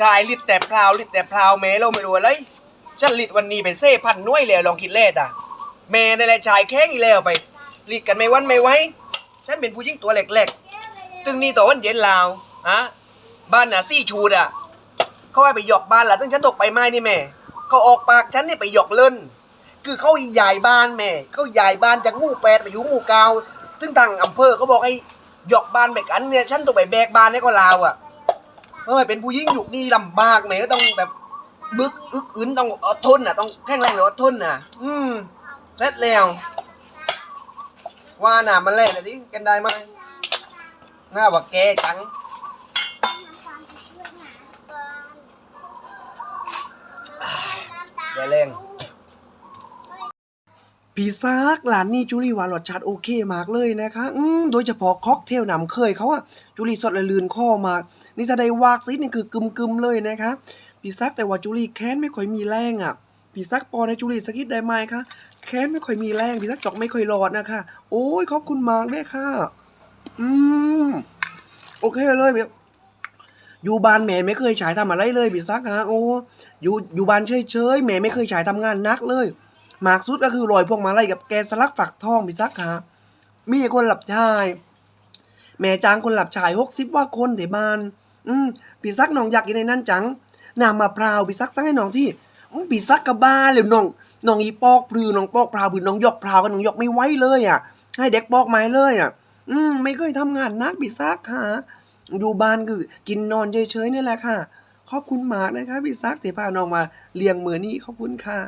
ชายลิดแต่พราวลิดแต่พราวแม่เราไม่รู้อะไรฉันลิดวันนี้ไปเซ่พันน้วยแล้วลองคิดเล่ตอะแม่นั่นแหละชายแข้งอีแล้วไปลิดกันไม่วันไม่ไหวฉันเป็นผู้หญิงตัวเล็กๆตึงนี่ต่อวันเย็นลาวฮะบ้านน่ะซี่ชูดอะเขาให้ไปหยอกบ้านล่ะตึงฉันตกไปไม้นี่แม่เขาออกปากฉันนี่ไปหยอกเล่น คือเขาใหญ่บ้านแม่เขาใหญ่บ้านจากหมู่แปดไปอยู่หมู่เกาซึ่งทางอำเภอเขาบอกให้หยอกบ้านไปกันเนี่ยฉันต้องไปแบกบ้านให้ก็ลาวอะ เฮ้ยเป็นผู้หญิงยุคนี้ลำบากแม่ก็ต้องแบบบึกอึกอึนต้องอดทนอะ ต้องแข็งแรงหรืออดทนอะ อืมเสร็จแล้วว่าน่ะมันเล่นอะไรดิกันได้ไหมหน้าว่าแกจังอย่าเล่ง พี่ซากหลานนี่จูลี่หวานรสชาติโอเคมากเลยนะคะอืมโดยเฉพาะค็อกเทลนำเคยเขาอะจูลี่สดและลืนข้อมาก นี่ถ้าได้วากซินี่คือกึมกึมเลยนะคะพี่ซักแต่ว่าจูลี่แค้นไม่ค่อยมีแรงอะพี่ซักปอในจูลี่สกิดได้ไหมคะแค้นไม่ค่อยมีแรงพี่ซักจอกไม่ค่อยรอดนะคะโอ้ยขอบคุณมากเลยค่ะ อืมโอเคเลยเบอยู่บ้านแม่ไม่เคยฉายทำอะไรเลยพี่ซักฮะโอ้อยู่อยู่บ้านเฉยๆแม่ไม่เคยฉายทำงานนักเลย มากสุดก็คือรอยพวกมาไล่กับแกสลักฝักทองพี่ซักค่ะมีคนหลับชาย แม่จางคนหลับชายหกสิบว่าคนเดี๋ยวบาน อืมพี่ซักน้องอยากกินในนั้นจังน้ำมะพร้าวพี่ซักสั่งให้น้องที่พี่ซักกับบ้าเลยน้องน้องอีปอกพลือน้องปอกพราวพลือน้องยกพราวกันน้องยกไม่ไหวเลยอะ ให้เด็กปอกไม้เลยอะ อืมไม่เคยทำงานนักพี่ซักค่ะอยู่บ้านคือกินนอนเฉยๆนี่แหละค่ะ ขอบคุณมากนะคะพี่ซักที่พาน้องมาเลี้ยงมือนี้ขอบคุณค่ะ